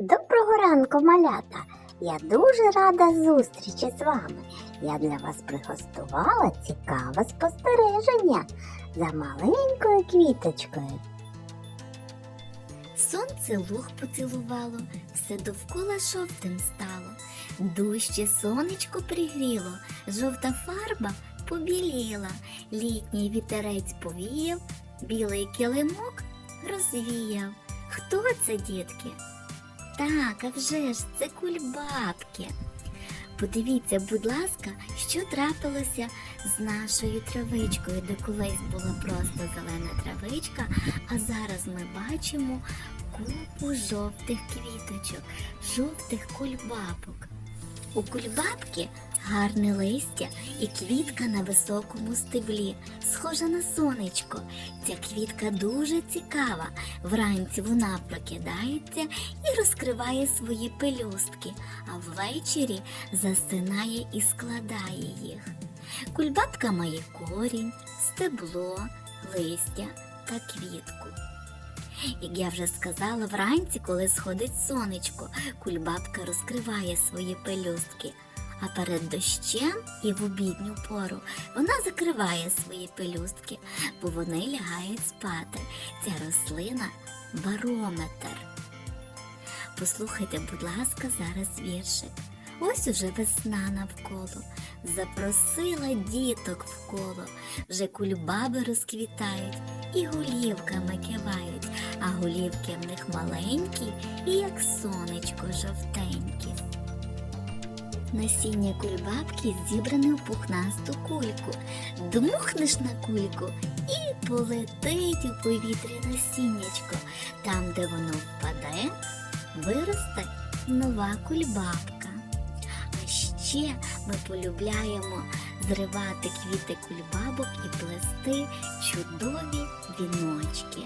Доброго ранку, малята! Я дуже рада зустрічі з вами. Я для вас приготувала цікаве спостереження за маленькою квіточкою. Сонце луг поцілувало, все довкола жовтим стало. Дужче сонечко пригріло, жовта фарба побіліла, літній вітерець повіяв, білий килимок розвіяв. Хто це, дітки? Так, а вже ж це кульбабки. Подивіться, будь ласка, що трапилося з нашою травичкою, де колись була просто зелена травичка, а зараз ми бачимо купу жовтих квіточок, жовтих кульбабок. У кульбабки гарне листя і квітка на високому стеблі, схожа на сонечко. Ця квітка дуже цікава. Вранці вона прокидається і розкриває свої пелюстки, а ввечері засинає і складає їх. Кульбабка має корінь, стебло, листя та квітку. Як я вже сказала, вранці, коли сходить сонечко, кульбабка розкриває свої пелюстки, а перед дощем і в обідню пору вона закриває свої пелюстки, бо вони лягають спати. Ця рослина барометр. Послухайте, будь ласка, зараз віршик. Ось уже весна навколо, запросила діток вколо, вже кульбаби розквітають і голівками кивають, а голівки в них маленькі і як сонечко жовтенькі. Насіння кульбабки зібране у пухнасту кульку. Дмухнеш на кульку і полетить у повітрі насіннячко. Там, де воно впаде, виросте нова кульбабка. А ще ми полюбляємо зривати квіти кульбабок і плести чудові віночки.